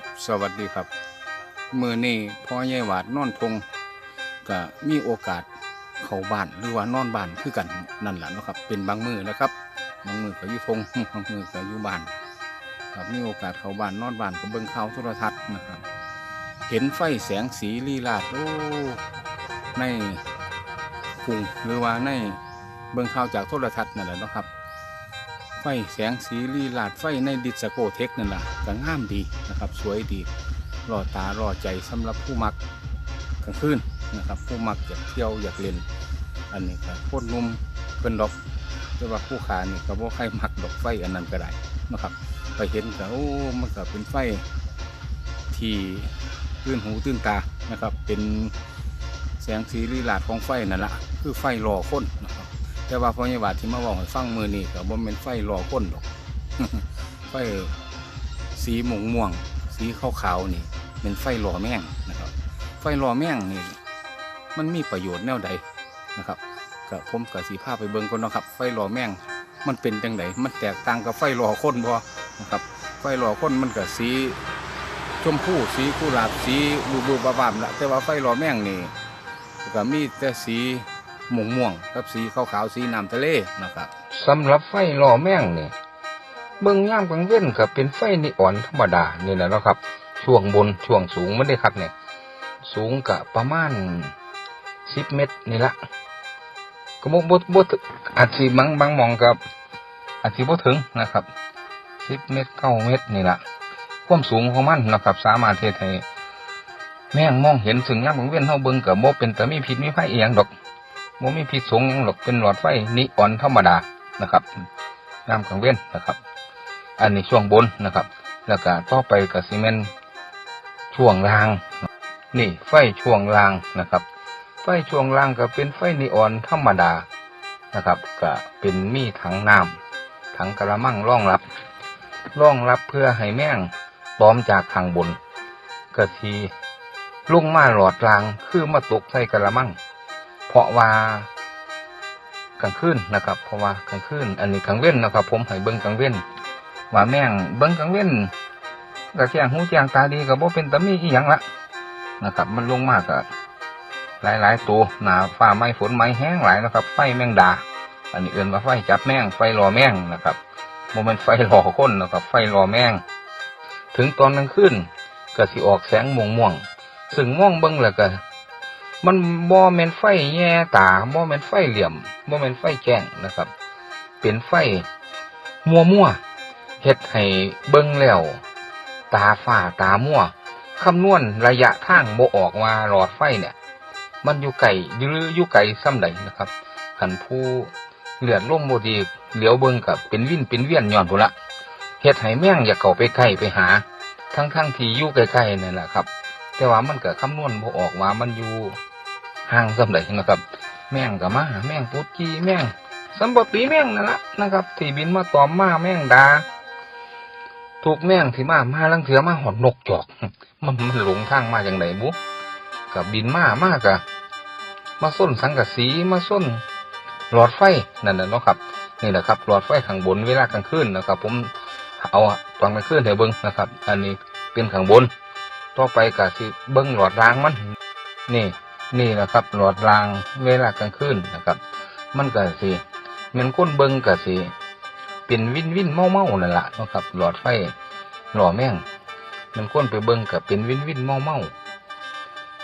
ับสวัสดีครับ เมื่อนี่พ่อใหญ่หวาดนอนทงก็มีโอกาสเข้าบ้านหรือว่านอนบ้านคือกันนั่นแหละนะครับ เป็นบางมือนะครับบางมือก็อยู่ทงบางมือก็อยู่บ้านครับมีโอกาสเข้าบ้านนอนบ้านก็เบิ่งข่าวโทรทัศน์นะครับ เห็นไฟแสงสีลีลาดโอ้ในคุงหรือว่าในเบิ่งข่าวจากโทรทัศน์นั่นแหละนะครับ ไฟแสงสีลีลาดไฟในดิสโกเทคนั่นแหละก็งามดีนะครับ สวยดีรอตารอใจสำหรับผู้มักกลางคืนนะครับ ผู้มักอยากเที่ยวอยากเล่น อันนี้ก็โคตรนุ่มเพิ่นดอกแต่ว่าผู้ขานี่ก็บ่ใครมักดอกไฟอันนั้นก็ได้นะครับ ไปเห็นก็โอ้มันก็เป็นไฟที่ตื่นหูตื่นตานะครับ เป็นแสงสีลีลาดของไฟนั่นแหละคือไฟรอคนนะครับ แต่ว่าพ่อใหญ่บาทที่มาบอกให้ฟังมือนี่ก็บ่แม่นไฟรอคนดอก ไฟสีม่วงม่วง สีขาวขาวนี่ เป็นไฟรอแม่งนะครับ ไฟรอแม่งนี่ มันมีประโยชน์แนวใดนะครับก็ผมกับสีผ้าไปเบิ่งก่อนนะครับ ไฟรอแม่ง มันเป็นจังไดมันแตกต่างกับไฟรอคนบ่นะครับ ไฟรอคนมันก็สีชมพูสีกุหลาบสีบูบูบาบามละแต่ว่าไฟรอแม่งนี่ก็มีแต่สี ม่วงม่วงกับสีขาวขาวๆสีน้ำทะเลนะครับสำหรับไฟหล่อแม่งเนี่ยเบิ่งย่ามกลางเว้นก็เป็นไฟนีออนธรรมดานี่แหละนะครับ ช่วงบนช่วงสูงไมันได้ครับเนี่ย สูงกะประมาณสิบเมตรนี่ละก็บ่บ่บ่อาจสิบางบางมองกับอาจสิบ่ถึงนะครับสิบเมตรเก้าเมตรนี่ละความสูงของมันนะครับ สามารถเทศให้แม่งมองเห็นซึ่งย่ามกลางเว้นเฮาเบิ่งก็บ่เป็นแต่มีพิษมีภัยอียงดอก โมมีพิษสงหยังหรอกเป็นหลอดไฟนิออนธรรมดานะครับน้ำกลางเว้นนะครับ อันนี้ช่วงบนนะครับ แล้วก็ต่อไปกับซีเมนต์ช่วงล่าง นี่ไฟช่วงล่างนะครับ ไฟช่วงล่างก็เป็นไฟนิออนธรรมดานะครับ ก็เป็นมีถังน้ำถังกระมังรองรับรองรับเพื่อให้แม่งปลอมจากข้างบนก็ทีลงมาหลอดรางคือมาตกใส่กระมัง เพราะว่ากลางคืนนะครับ เพราะว่ากลางคืนอันนี้กลางเว้นนะครับ ผมให้เบิ้งกลางเว้นว่าแม่งเบิ้งกลางเว้นกระแจงหูแจงตาดีกับบ่เป็นตามีอีหยังละนะครับ มันลงมากก็หลายหลายๆตัวหนาฟ้าไม้ฝนไม้แห้งหลายนะครับ ไฟแมงดา อันนี้เอื่นว่าไฟจับแมงไฟรอแมงนะครับโมเมนไฟรอคนนะครับ ไฟรอแมง ถึงตอนกลางคืนก็สิออกแสงม่วงม่วงๆซึ่งม่วงเบิ้งแล้วก็ มันบ่แมนไฟแย่ตาบ่แมนไฟเหลี่ยมบ่แมนไฟแจ้งนะครับ เป็นไฟมัวมัวเฮ็ดให้เบิ่งแล้วตาฝ้าตามัวคำนวณระยะทางบ่ออกว่าหลอดไฟเนี่ย มันอยู่ไกลหรืออยู่ไกลส่ำใดนะครับคันผู้เลือดลมบดีเหลียวเบิ่งกับเป็นวิ่นเป็นเวียนย้อนพุละเฮ็ดให้แม่งอยากเข้าไปใกล้ไปหา ทั้งๆที่อยู่ใกล้ๆนั่นแหละครับ แต่ว่ามันเก็คำนวณบ่ออกว่ามันอยู่ ห่างสำใดนะครับ แม่งก็มาแม่งปุดกี้แม่งสัมปปีแม่งนั่นละนะครับที่บินมาตอมมาแม่งดาถูกแม่งที่มามาลังเถือมาหอดนกจอก มันมันหลงทางมาอย่างไรบุกับบินมามากะมาส้นสังกะสีมาส้นหลอดไฟนั่นน่ะเนาะครับ นี่แหละครับ หลอดไฟข้างบนเวลากลางคืนนะครับ ผมเอาตอนกลางคืนให้เบิ้งนะครับ อันนี้เป็นข้างบน ต่อไปก็สิเบิ้งหลอดรางมัน นี่ นี่นะครับ หลอดรางเวลากลางคืนนะครับ มันก็สิมันก้นเบิ้งก็สิเป็นวินวินเมาเมานั่นแหละนะครับ หลอดไฟหล่อแม่ง มันก้นไปเบิ้งก็เป็นวินวินเมาเมา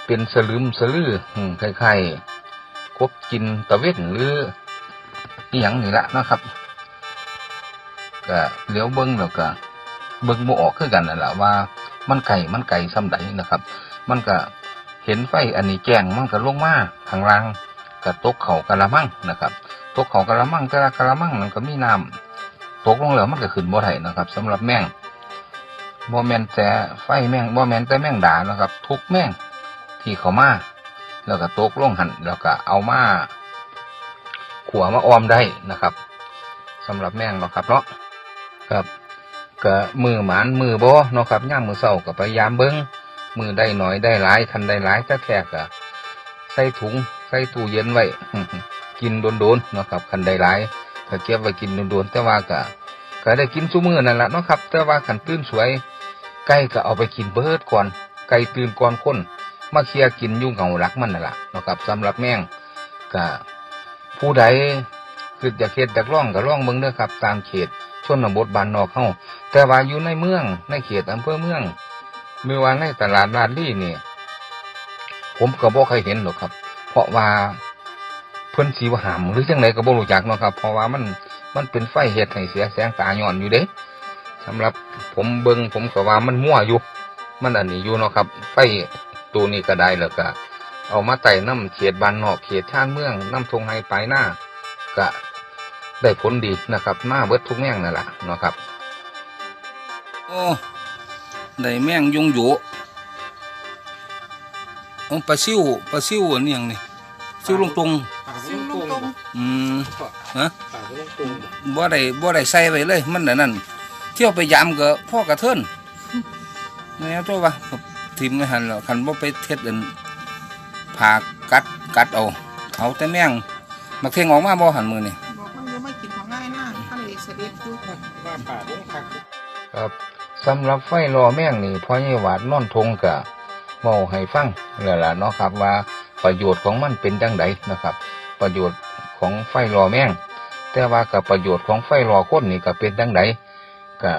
เป็นสลืมสลืออืมคล้ายๆกบกินตะเวนหรืออหย่างนี่ละนะครับก็เลี้ยวเบิ้งแล้วก็เบิ่งบ่ออกคือกันนั่นแหละว่า มันไก่มันไก่ซ้ำใดนะครับ มันก็ เห็นไฟอันนี้แจ้งมันก็ลงมาทางล่างก็ตกเขากระมังนะครับ ตกเขากระมังแต่ละกระมังมันก็มีน้ำตกลงแล้วมันก็ขึ้นบ่ได้นะครับสำหรับแม่งบ่แม่นแต่ไฟแม่งบ่แม่นแต่แม่งด่านะครับ ทุกแม่งที่เขามาแล้วก็ตกลงหันแล้วก็เอามาขัวมาออมได้นะครับสำหรับแม่งเนาะครับเนาะครับก็มือหมานมือบ่เนาะครับย่ามมือเศร้าก็พยายามเบิ้ง มือได้หน่อยได้หลายคันได้หลายก็แค่ก็ใส่ถุงใส่ตู้เย็นไว้กินโดนๆเนาะครับคันได้หลายก็เก็บไว้กินโดนๆแต่ว่าก็ก็ได้กินซุ้มือนั่นแหละเนาะครับ แต่ว่าคันตื่นสวยไก่ก็เอาไปกินเบิดก่อน ไก่ตื่นก่อนคนมาเคลียกินยุ่งเหงารักมันนั่นแหละนะครับสำหรับแม่งก็ผู้ใดคืออยากเขตอยากร่องก็ร่องเมืองเด้อครับ ตามเขตชนบทบ้านนอกเฮาแต่ว่าอยู่ในเมืองในเขตอำเภอเมือง ไม่ว่าในตลาดลาดลี่นี่ผมก็บ่เคยเห็นหรอกครับ เพราะว่าเพิ่นสีวหามหรือจังไดก็บ่รู้จักเนาะครับ เพราะว่ามันมันเป็นไฟเฮ็ดให้เสียแสงตาย้อนอยู่เด้สำหรับผมเบิงผมก็ว่ามันมั่วอยู่ มันอันนี้อยู่เนาะครับ ไฟตัวนี้ก็ได้แล้วก็เอามาไต่น้ำเขตบานนอกเขตชานเมืองน้ำทงไฮไปหน้าก็ได้ผลดีนะครับ มาเบิดทุกแม่งนั่นแหละเนาะครับ โอ้ ได้แม่งยุงอยู่โอ้ปลาซิวปลาซิวอันนี้ยังนี่ซิวลงตรงปากก็ต้องตรงอืมฮะปากก็ต้องตรงบ่ได้บ่ได้ใส่ไว้เลย มันอันนั้นเที่ยวไปยามก็พ่อกระเทินแนี่ตัววะทิมไม่หันแล้วคันบ่ไปเทศอันผ่ากัดกัดเอาเอาแต่แม่งมาเข่งออกมาบ่หันมือนี่บอกมันอยู่ไม่กินของง่ายนะทะเลเสด็จอยู่ว่าปากต้องคักครับ สำหรับไฟรอแม่งนี่พ่อใหญ่หวาดนอนทงกะเมาให้ฟังแล้วล่ะเนาะครับว่าประโยชน์ของมันเป็นจังไดนะครับ ประโยชน์ของไฟรอแม่ง แต่ว่ากับประโยชน์ของไฟรอคนนี่ก็เป็นจังไดก็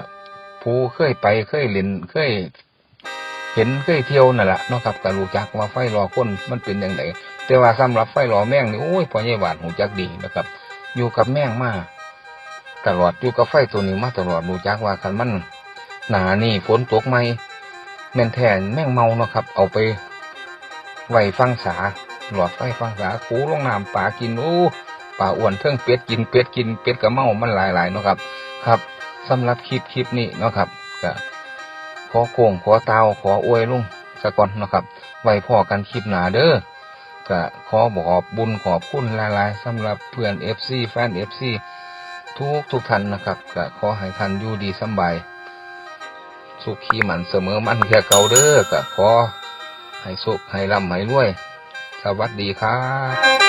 ผู้เคยไปเคยเล่นเคยเห็นเคยเที่ยวนั่นแหละเนาะครับก็รู้จักว่าไฟรอคนมันเป็นจังไดแต่ว่าสำหรับไฟรอแม่งนี่โอ้ยพ่อใหญ่หวาดหูจักดีนะครับ อยู่กับแม่งมาตลอดอยู่กับไฟตัวนี้มาตลอดรู้จักว่าคันมัน หนานี่ฝนตกไหมแม่นแทนแม่งเมาเนาะครับ เอาไปไว้ฟังสา หลอดไฟฟังสาคูลงน้ำป่ากินโอ้ป่าอ้วนเทิงเป็ดกินเป็ดกินเป็ดกับเมามันหลายๆเนาะครับ ครับสำหรับคลิปคลิปนี้เนาะครับก็ขอโค้งขอเตาขออวยลุงสะก่อนเนาะครับ ไว้พอกันคลิปหนาเด้อก็ขอบอกบุญขอบคุณหลายๆสำหรับเพื่อน FC แฟน FC ทุกทุกท่านนะครับก็ขอให้ท่านอยู่ดีสบาย สุขีมันเสมอมันแค่เก่าเด้อกะขอให้สุขให้ร่ำให้รวย สวัสดีครับ